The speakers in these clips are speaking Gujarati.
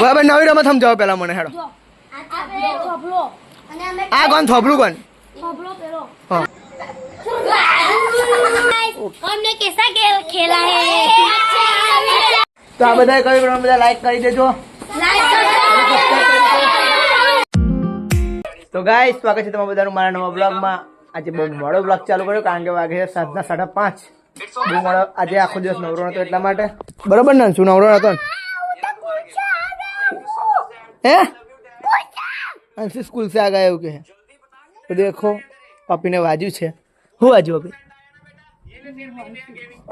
બરાબર નવી રમત સમજાવો પેલા મને હેડો. આ કોણ? થોભલું કોણ? અમને તો આ બધા કઈ પણ બધા લાઈક કરી દેજો. તો ગાય સ્વાગત છે તમારું બધાનું મારા નવા બ્લોગમાં આજે બહુ મોડો બ્લોગ ચાલુ કર્યો કારણ કે વાગે સાતના સાડા પાંચ. બહુ મોડો આજે આખો દિવસ નવરો હતો એટલા માટે. બરોબર ને? શું નવરો નતો? है? અંશી સ્કૂલ સે આ એવું કે દેખો પપ્પીને વાજ્યું છે હું વાજ્યું અભી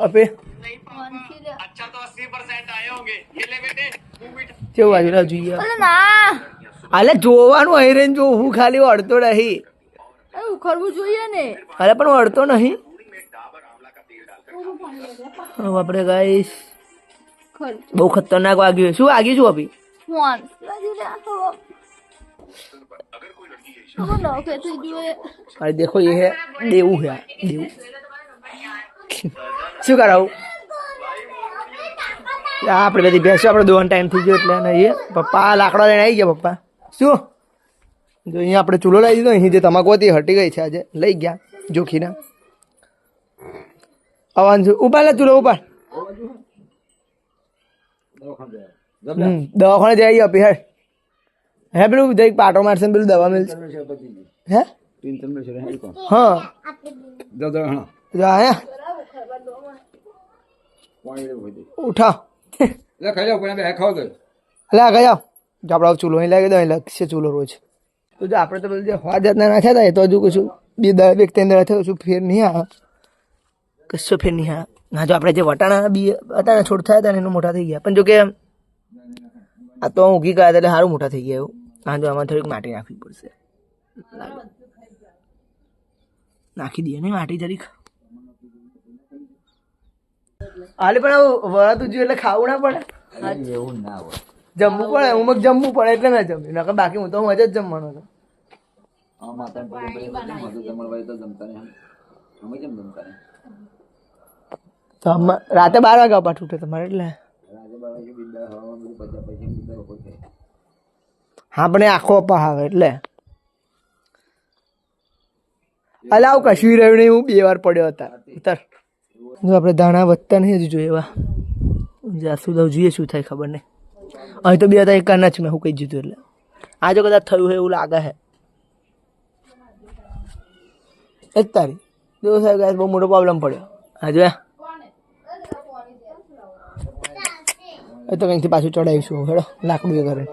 અભી કેવું વાજ્યું જોઈએ અલે જોવાનું અહીં જો હું ખાલી અડતો નહીં જોઈએ ને પણ હું અડતો નહીં આપણે ગાઈશ બહુ ખતરનાક વાગ્યું શું વાગ્યું છું અભી ફોન अरे देखो ये है देऊ है देऊ શું કરાવું આ આપણે બધી બેસો આપણે દોવાનો ટાઈમ થઈ ગયો એટલે નહીં પપ્પા આ લાકડા લઈને આવી ગયા પપ્પા શું જો અહીંયા આપણે ચૂલો લાવી દીધો અહીં જે તમાકુ હતી એ હટી ગઈ છે આજે લઈ ગયા જોખીના અવાન છું ઉપાડ લે ચૂલો ઉપાડ હમ, દવાખાને જઈ આપી હે. હે પેલું જઈ પાટો મારશે પેલું દવા મળશે હે? હા. જા હે. ઉઠા. અલે આ ગયા જો આપણે ચૂલો અહીં લાગી દો અહીં લાગશે ચૂલો રોજ. તો જો આપણે તો પેલું જે હવા જાતના નાખ્યા હતા એ તો હજુ કશું બે દર વ્યક્તિ અંદર દર થયું ફેર નહીં આવે કશો ફેર નહીં આવે ના જો આપણે જે વટાણા બી હતા ને છોડ થયા હતા ને એનું મોટા થઈ ગયા. પણ જો કે આ તો ઊંઘી ગયા એટલે સારું મોટા થઈ ગયા એવું. હા જો આમાં થોડીક માટી નાખવી પડશે. નાખી દઈએ નહીં માટી જરીક. હાલે પણ આવું વળાતું જોયું એટલે ખાવું ના પડે. એવું ના હોય. જમવું પડે હું જમવું પડે એટલે ના જમ્યું નકર બાકી હું તો હું જ જમવાનો હતો તો રાતે બાર વાગ્યા પાછું તમારે એટલે. હા, પણ આખો અપા આવે એટલે. અલા, આવું કશું રહ્યું નહીં, હું બે વાર પડ્યો હતા. ઉતર. જો આપણે દાણા વધતા નહીં, હજુ જોઈએ એવા. જ્યાં સુધી જોઈએ શું થાય ખબર નહીં. અહીં તો બે હતા, એક જ મેં, હું કહી દીધું એટલે. આ જો કદાચ થયું હોય એવું લાગે છે એ જ તારી જો સાહેબ બહુ મોટો પ્રોબ્લેમ પડ્યો. હા જો એ તો કંઈકથી પાછું ચડાવીશું હેડો, લાકડું એ કરે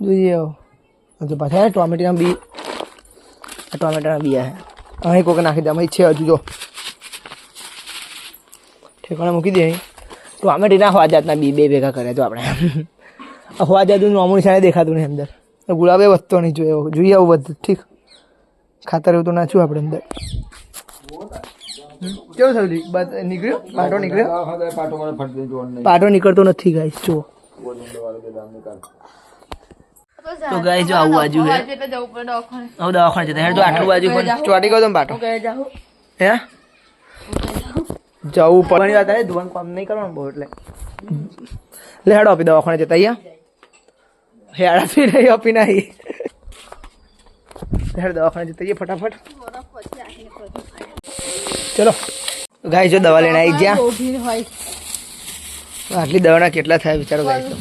જોઈએ હજુ પાછા ટોમેટાના બી ટોમેટાના બી હે. અહીં કોકે નાખી દે અહીં છે હજુ, જો. ઠેકાણે મૂકી દે ટોમેટીના હોવા જાતના બી બે ભેગા કર્યા તો આપણે. હોવા જાતું નોમું નિશાને દેખાતું નહીં અંદર. ગુલાબે વધતો નહીં જોઈએ જોઈએ આવું બધું, ઠીક. ખાતર એવું તો નાખ્યું આપણે અંદર. કેવું થયું લી? બસ નીકળ્યો? પાટો નીકળ્યો? પાટો નીકળતો નથી ગાઈસ જો તો ગાઈસ જો આવું બાજુ છે એટલે જવું પડે દવાખાને હવે દવાખાને જતા હેડ તો આટલું બાજુ પણ ચોટી ગયો તો ને પાટો? ગયા જાઉં. હે? જવું પડવાની વાત આવે ધોવાનું કામ નહીં કરવાનું બહુ એટલે. લે હેડો આપી દવાખાને જતા અહીંયા. હેડ આપી રહી આપી નહીં હેડ દવાખાને જતા આવીએ ફટાફટ. ચલો. ગાય જો દવા લઈને આવી ગયા. આટલી દવાના કેટલા થાય વિચારો ગાય તો.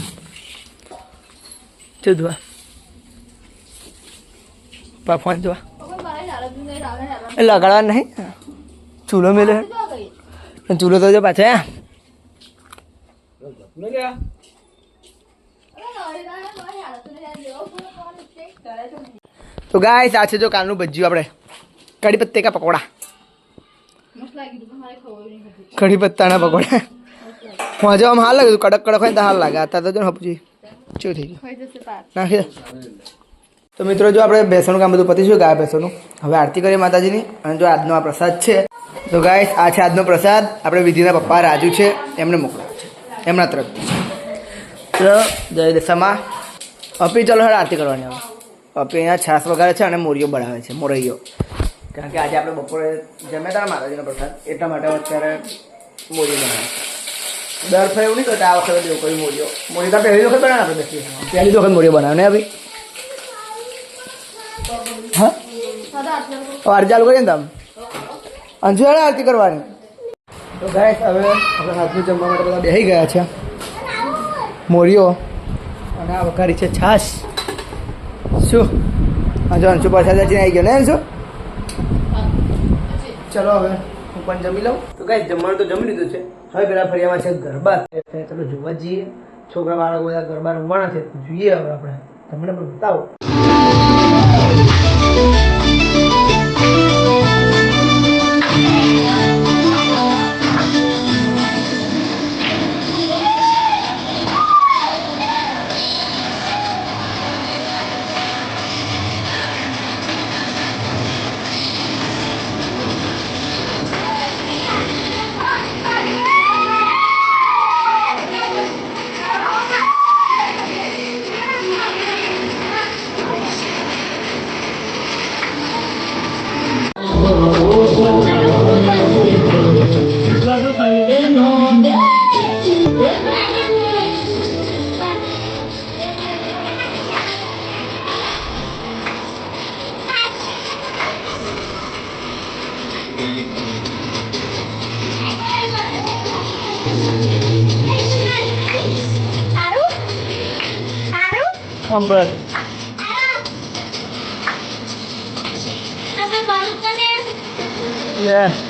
શું જોવા પા ફોન જોવા એ લગાડવા નહીં. ચૂલો મેલે. ચૂલો તો જો પાછા. તો ગાય સાચે જો કાલનું ભજ્યું આપણે. કડી પત્તે કા પકોડા? કઢી પત્તાના પકોડા મજા આમ હાલ લાગે કડક કડક હોય તો હાલ લાગે. અત્યારે તો જો ને હપજી. શું થઈ ગયું. નાખી તો મિત્રો જો આપણે બેસણનું કામ બધું પતીશું ગાય બેસણનું હવે આરતી કરીએ માતાજીની અને જો આજનો આ પ્રસાદ છે તો ગાય આ છે આજનો પ્રસાદ. આપણે વિધિના પપ્પા રાજુ છે એમને મોકલાવે છે. એમના તરફથી તો જય દશામાં અપી ચલો હેડ આરતી કરવાની હવે. અપી અહીંયા છાસ વગાડે છે અને મોરિયો બનાવે છે મોરૈયો. કારણ કે આજે આપણે બપોરે જમ્યા હતા માતાજીનો પ્રસાદ એટલા માટે અત્યારે મોરિયો બનાવે દર ફરે એવું નહીં કરતા આ વખતે એવું કર્યું મોરીઓ. મોરી તો પહેલી વખત બનાવે આપણે બેસી પહેલી વખત મોરીઓ બનાવે ને ભાઈ હા? આરતી ચાલુ કરીએ ને તમે? અંશુ હેડે આરતી કરવાની. તો ગાઈસ હવે આપણે હાથનું જમવા માટે બધા બેસી ગયા છે. મોરીઓ. અને આ વઘારી છે છાશ. શું? હા અંશુ પાછા જઈને આવી ગયો ને અંશુ ચલો હવે, હું પણ જમી લઉં. તો કઈ જમવાનું તો જમી લીધું છે. હવે પેલા ફરિયામાં છે ગરબા. એટલે ચલો જોવા જઈએ. છોકરા, બાળકો બધા ગરબા રમવાના છે. જોઈએ હવે આપણે. તમને પણ બતાવો. સાંભળ લે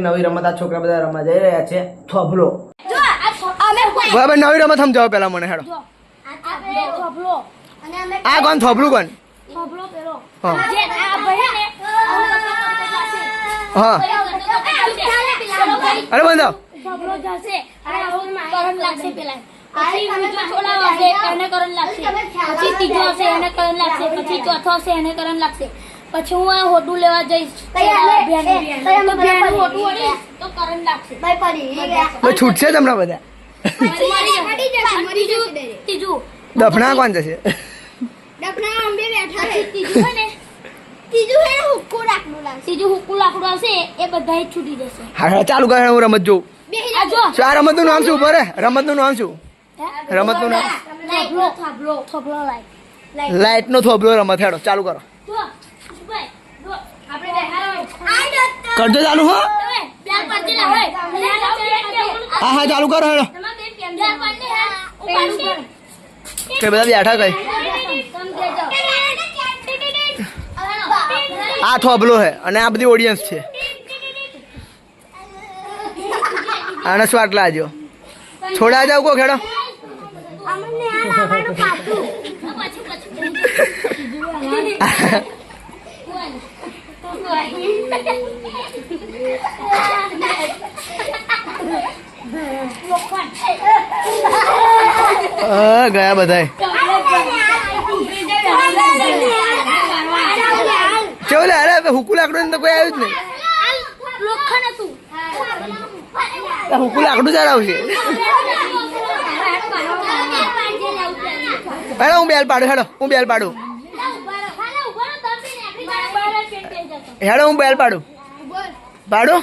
નવી રમત આ છોકરા બધા રમવા જઈ રહ્યા છે. થોભલો. જો બરાબર નવી રમત સમજાવો પેલા મને હેડો. આ કોણ? થોભલું કોણ? હા. જે આ ભાઈ ને હા. અરે બંધો પછી ત્રીજો એને કરંટ લાગશે. પછી ચોથો હશે એને કરંટ લાગશે. પછી હું આ હોટું લેવા જઈશ. તો કરંટ લાગશે ભાઈ છૂટશે તમને બધા. પછી મરી જશે. અને ત્રીજું ત્રીજું. દફના કોણ જશે? પછી ત્રીજું હે ને? ત્રીજું હુક્કું લાકડું આવશે એ બધા છૂટી જશે. હા ચાલુ કરે હું રમત જોઉં. આ આ રમતનું નામ શું રમત રમતનું નામ શું? રમતનું નામ? થોભલો થોભલો થોભલો લાઈટ. લાઇટનો થોભલો રમત હેડો ચાલુ કરો જો ભાઈ જો આપણે બેહારો કરજો ચાલુ હો. હા હા ચાલુ કરો હેડો. કે બધા બેઠા કઈ? આ થોભલો છે અને આ બધી ઓડિયન્સ છે. આને સ્વાટ લાજો છોડા જાવ કો ખેડો અ, ગયા બધા કેવું લે અરે હુકુ લાકડું તો કોઈ આવ્યું જ નહીં. હુકુ લાકડું ચાર આવશે હેડો હું બેલ પાડું હેડો હું બેલ પાડું. હેડો હું બેલ પાડું. પાડું?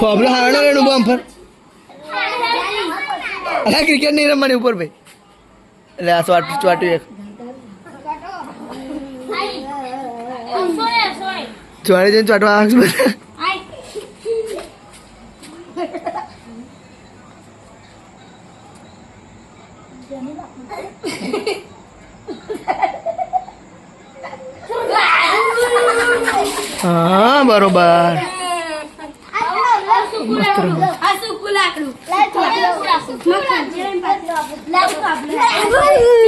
થોભલો હારણો રેડું બોમ પર. અરે ક્રિકેટ નહીં રમવાની ઉપર ભાઈ. એટલે આ સ્વાટ સ્વાટ એક. ચોરી જઈને ચોટવા આવશે બધા? બરોબર. આ સૂકું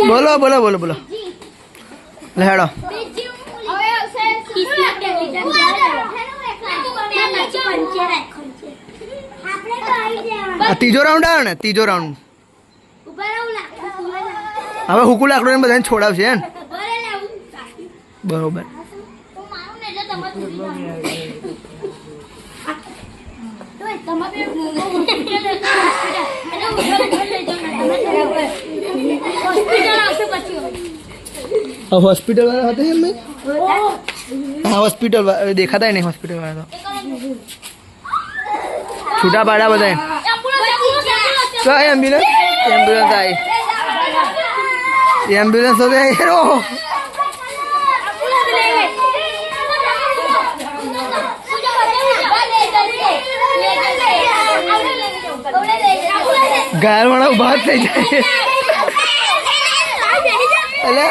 બોલો બોલો બોલો. બોલો લેડો ત્રીજો રાઉન્ડ આવે ને, ત્રીજો રાઉન્ડ હવે હુકુ લાકડો બધાને છોડાવશે હે બરોબર. હોસ્પિટલ વાળા હતા એમ? હા હોસ્પિટલ દેખાતા નહીં હોસ્પિટલ વાળા તો. છૂટા પાડા બધા એમ્બ્યુલન્સ એમ્બ્યુલન્સ આવી. એમ્બ્યુલન્સ તો હેરો ઘાયલ વાળા ઊભા જ થઈ જાય એટલે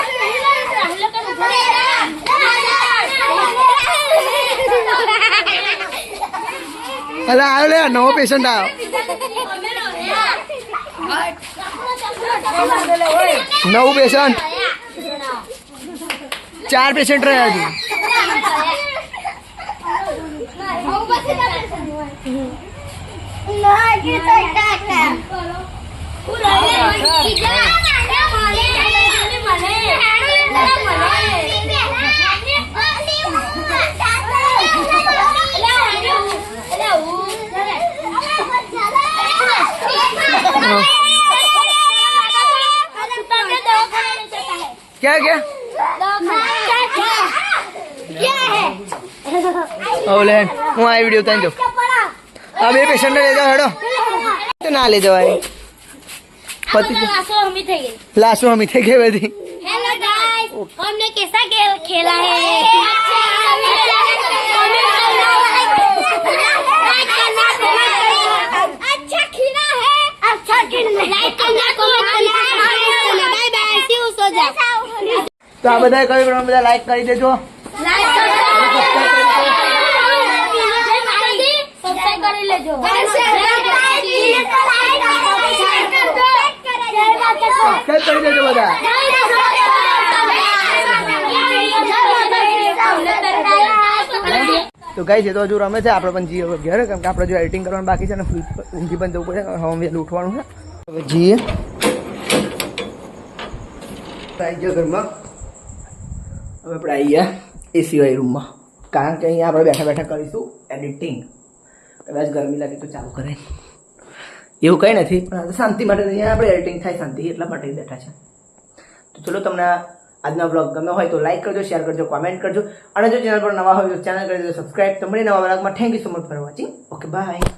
એટલે આવ્યો લે નવો પેશન્ટ આવ્યો નવું પેશન્ટ ચાર પેશન્ટ રહ્યા છે ક્યાં ક્યાં હવે લે હું આ વીડિયો દઉં આ બે પેશન્ટ લઈ જાઓ હેડો તો ના લઈ જવાય પતિ લાશો અમી થઈ ગઈ બધી हेलो गाइस हमने कैसा खेल खेला है अच्छा खेला है अच्छा खेला लाइक करना कमेंट करना bye bye C you so जा તો આ બધા કઈ પ્રમાણે બધા લાઈક કરી દેજો કરી લેજો. કરી દેજો બધા. તો કઈ છે તો હજુ રમે છે. આપણે પણ જઈએ હવે ઘેર. કેમ કે આપણે જો એડિટિંગ કરવાનું બાકી છે ને ઊંઘી પણ જવું પડે. હવે વહેલું ઉઠવાનું છે. હવે જઈએ. આવી ગયો ઘરમાં. હવે આપણે આવી ગયા એ સિવાય રૂમમાં કારણ કે અહીંયા આપણે બેઠા બેઠા કરીશું એડિટિંગ કદાચ ગરમી લાગે તો ચાલુ કરે. એવું કંઈ નથી, પણ શાંતિ માટે અહીંયા આપણે એડિટિંગ થાય શાંતિ, એટલા માટે બેઠા છે. તો ચલો તમને આજનો બ્લોગ ગમે હોય તો લાઈક કરજો શેર કરજો કોમેન્ટ કરજો. અને જો ચેનલ પર નવા હોય તો ચેનલ કરી દેજો સબસ્ક્રાઈબ તમને નવા બ્લોગમાં thank you so much for watching okay bye